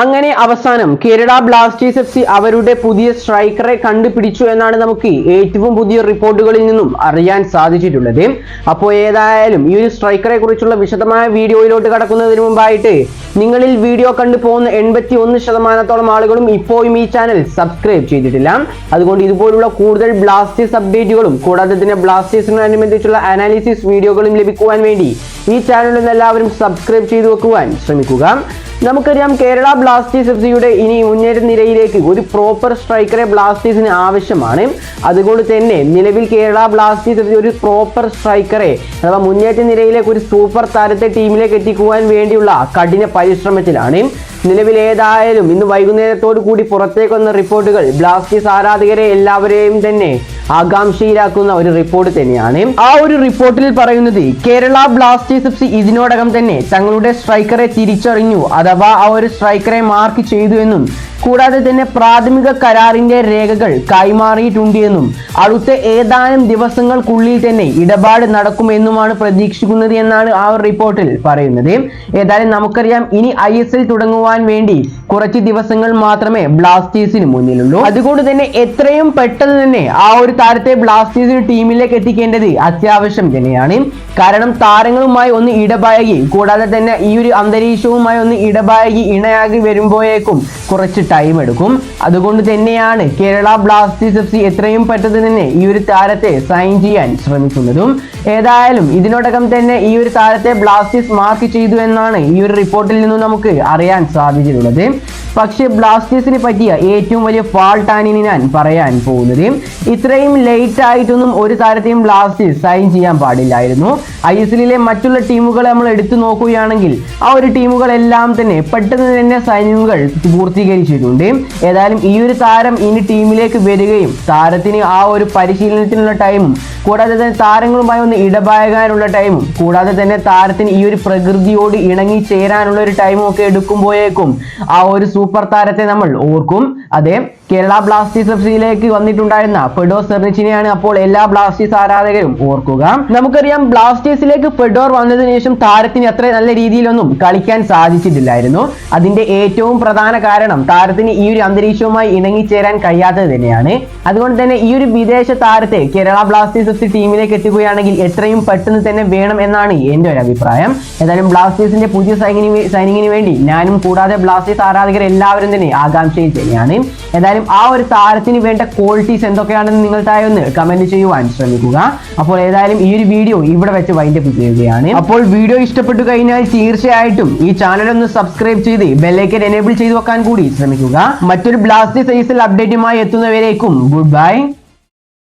അങ്ങനെ അവസാനം Kerala Blasters F C അവരുടെ പുതിയ സ്ട്രൈക്കറെ കണ്ടുപിടിച്ചു എന്നാണ് നമുക്ക് ഏറ്റവും പുതിയ റിപ്പോർട്ടുകളിൽ നിന്നും അറിയാൻ സാധിച്ചിട്ടുള്ളത്. അപ്പോൾ ഏതായാലും ഈ ഒരു സ്ട്രൈക്കറെ കുറിച്ചുള്ള വിശദമായ വീഡിയോയിലോട്ട് കടക്കുന്നതിന് മുമ്പായിട്ട് നിങ്ങളിൽ വീഡിയോ കണ്ടു പോകുന്ന എൺപത്തി ഒന്ന് ശതമാനത്തോളം ആളുകളും ഇപ്പോഴും ഈ ചാനൽ സബ്സ്ക്രൈബ് ചെയ്തിട്ടില്ല. അതുകൊണ്ട് ഇതുപോലുള്ള കൂടുതൽ ബ്ലാസ്റ്റേഴ്സ് അപ്ഡേറ്റുകളും കൂടാതെ തന്നെ ബ്ലാസ്റ്റേഴ്സിനോടനുബന്ധിച്ചുള്ള അനാലിസിസ് വീഡിയോകളും ലഭിക്കുവാൻ വേണ്ടി ഈ ചാനലിൽ എല്ലാവരും സബ്സ്ക്രൈബ് ചെയ്തു വെക്കുവാൻ ശ്രമിക്കുക. നമുക്കറിയാം കേരള ബ്ലാസ്റ്റേഴ്സ് എഫ് സിയുടെ ഇനി മുന്നേറ്റ നിരയിലേക്ക് ഒരു പ്രോപ്പർ സ്ട്രൈക്കറെ ബ്ലാസ്റ്റേഴ്സിന് ആവശ്യമാണ്. അതുകൊണ്ട് തന്നെ നിലവിൽ കേരള ബ്ലാസ്റ്റേഴ്സ് എഫ് സി ഒരു പ്രോപ്പർ സ്ട്രൈക്കറെ അഥവാ മുന്നേറ്റ നിരയിലേക്ക് ഒരു സൂപ്പർ താരത്തെ ടീമിലേക്ക് എത്തിക്കുവാൻ വേണ്ടിയുള്ള കഠിന പരിശ്രമത്തിലാണ്. നിലവിൽ ഏതായാലും ഇന്ന് വൈകുന്നേരത്തോടു കൂടി പുറത്തേക്ക് വന്ന റിപ്പോർട്ടുകൾ ബ്ലാസ്റ്റേഴ്സ് ആരാധകരെ എല്ലാവരെയും തന്നെ ആകാംക്ഷയിലാക്കുന്ന ഒരു റിപ്പോർട്ട് തന്നെയാണ്. ആ ഒരു റിപ്പോർട്ടിൽ പറയുന്നത് കേരള ബ്ലാസ്റ്റേഴ്സ് എഫ് സി ഇതിനോടകം തന്നെ തങ്ങളുടെ സ്ട്രൈക്കറെ തിരിച്ചറിഞ്ഞു അഥവാ ആ ഒരു സ്ട്രൈക്കറെ മാർക്ക് ചെയ്തു എന്നും കൂടാതെ തന്നെ പ്രാഥമിക കരാറിന്റെ രേഖകൾ കൈമാറിയിട്ടുണ്ട് എന്നും അടുത്ത ഏതാനും ദിവസങ്ങൾക്കുള്ളിൽ തന്നെ ഇടപാട് നടക്കുമെന്നുമാണ് പ്രതീക്ഷിക്കുന്നത് എന്നാണ് ആ ഒരു റിപ്പോർട്ടിൽ പറയുന്നത്. ഏതായാലും നമുക്കറിയാം ഇനി ഐ തുടങ്ങുവാൻ വേണ്ടി കുറച്ച് ദിവസങ്ങൾ മാത്രമേ ബ്ലാസ്റ്റേഴ്സിന് മുന്നിലുള്ളൂ. അതുകൊണ്ട് തന്നെ എത്രയും പെട്ടെന്ന് തന്നെ ആ ഒരു താരത്തെ ബ്ലാസ്റ്റേഴ്സിന് ടീമിലേക്ക് എത്തിക്കേണ്ടത് അത്യാവശ്യം തന്നെയാണ്. കാരണം താരങ്ങളുമായി ഒന്ന് ഇടപഴകി കൂടാതെ തന്നെ ഈ ഒരു അന്തരീക്ഷവുമായി ഒന്ന് ഇടപഴകി ഇണയാകി വരുമ്പോഴേക്കും കുറച്ച് ടൈം എടുക്കും. അതുകൊണ്ട് തന്നെയാണ് കേരള ബ്ലാസ്റ്റേഴ്സ് എഫ് സി എത്രയും പെട്ടെന്ന് തന്നെ ഈ ഒരു താരത്തെ സൈൻ ചെയ്യാൻ ശ്രമിക്കുന്നതും. ഏതായാലും ഇതിനോടകം തന്നെ ഈ ഒരു താരത്തെ ബ്ലാസ്റ്റേഴ്സ് മാർക്ക് ചെയ്തു എന്നാണ് ഈ ഒരു റിപ്പോർട്ടിൽ നിന്നും നമുക്ക് അറിയാൻ സാധിച്ചിട്ടുള്ളത്. പക്ഷേ ബ്ലാസ്റ്റേഴ്സിനെ പറ്റിയ ഏറ്റവും വലിയ ഫാൾട്ടാണ് ഇനി ഞാൻ പറയാൻ പോകുന്നത്. ഇത്രയും ലേറ്റ് ആയിട്ടൊന്നും ഒരു താരത്തെയും ബ്ലാസ്റ്റേഴ്സ് സൈൻ ചെയ്യാൻ പാടില്ലായിരുന്നു. ഐ എസ് എല്ലിലെ മറ്റുള്ള ടീമുകളെ നമ്മൾ എടുത്തു നോക്കുകയാണെങ്കിൽ ആ ഒരു ടീമുകളെല്ലാം തന്നെ പെട്ടെന്ന് തന്നെ സൈനിങ്ങുകൾ പൂർത്തീകരിച്ചിട്ടുണ്ട്. ഏതായാലും ഈ ഒരു താരം ഇനി ടീമിലേക്ക് വരികയും താരത്തിന് ആ ഒരു പരിശീലനത്തിനുള്ള ടൈമും കൂടാതെ തന്നെ താരങ്ങളുമായി ഒന്ന് ഇടപഴകാനുള്ള ടൈമും കൂടാതെ തന്നെ താരത്തിന് ഈ ഒരു പ്രകൃതിയോട് ഇണങ്ങി ചേരാനുള്ള ഒരു ടൈമും ഒക്കെ എടുക്കുമ്പോഴേക്കും ആ ഒരു സൂപ്പർ താരത്തെ നമ്മൾ ഓർക്കും. അതെ കേരള ബ്ലാസ്റ്റേഴ്സ് എഫ് സിയിലേക്ക് വന്നിട്ടുണ്ടായിരുന്ന ഫെഡോർ സെർണിച്ചിനെയാണ് അപ്പോൾ എല്ലാ ബ്ലാസ്റ്റേഴ്സ് ആരാധകരും ഓർക്കുക. നമുക്കറിയാം ബ്ലാസ്റ്റേഴ്സിലേക്ക് ഫെഡോർ വന്നതിന് ശേഷം താരത്തിന് അത്ര നല്ല രീതിയിലൊന്നും കളിക്കാൻ സാധിച്ചിട്ടില്ലായിരുന്നു. അതിന്റെ ഏറ്റവും പ്രധാന കാരണം താരത്തിന് ഈ ഒരു അന്തരീക്ഷവുമായി ഇണങ്ങിച്ചേരാൻ കഴിയാത്തത് തന്നെയാണ്. അതുകൊണ്ട് തന്നെ ഈ ഒരു വിദേശ താരത്തെ കേരള ബ്ലാസ്റ്റേഴ്സ് എഫ് സി ടീമിലേക്ക് എത്തുകയാണെങ്കിൽ എത്രയും പെട്ടെന്ന് തന്നെ വേണം എന്നാണ് എന്റെ ഒരു അഭിപ്രായം. ഏതായാലും ബ്ലാസ്റ്റേഴ്സിന്റെ പുതിയ സൈനിങ്ങിന് സൈനിങ്ങിന് വേണ്ടി ഞാനും കൂടാതെ ബ്ലാസ്റ്റേഴ്സ് ആരാധകർ എല്ലാവരും തന്നെ ആകാംക്ഷയിൽ തന്നെയാണ്. ഏതായാലും ആ ഒരു താരത്തിന് വേണ്ട ക്വാളിറ്റീസ് എന്തൊക്കെയാണെന്ന് നിങ്ങൾ താഴെ ഒന്ന് കമന്റ് ചെയ്യുവാൻ ശ്രമിക്കുക. അപ്പോൾ ഏതായാലും ഈ ഒരു വീഡിയോ ഇവിടെ വെച്ച് വൈൻഡ് അപ്പ് ചെയ്യുകയാണ്. അപ്പോൾ വീഡിയോ ഇഷ്ടപ്പെട്ടു കഴിഞ്ഞാൽ തീർച്ചയായിട്ടും ഈ ചാനൽ ഒന്ന് സബ്സ്ക്രൈബ് ചെയ്ത് ബെല്ലൈക്കൻ എനേബിൾ ചെയ്തു വെക്കാൻ കൂടി ശ്രമിക്കുക. മറ്റൊരു ബ്ലാസ്റ്റ് സൈസിൽ അപ്ഡേറ്റുമായി എത്തുന്നവരേക്കും ഗുഡ് ബൈ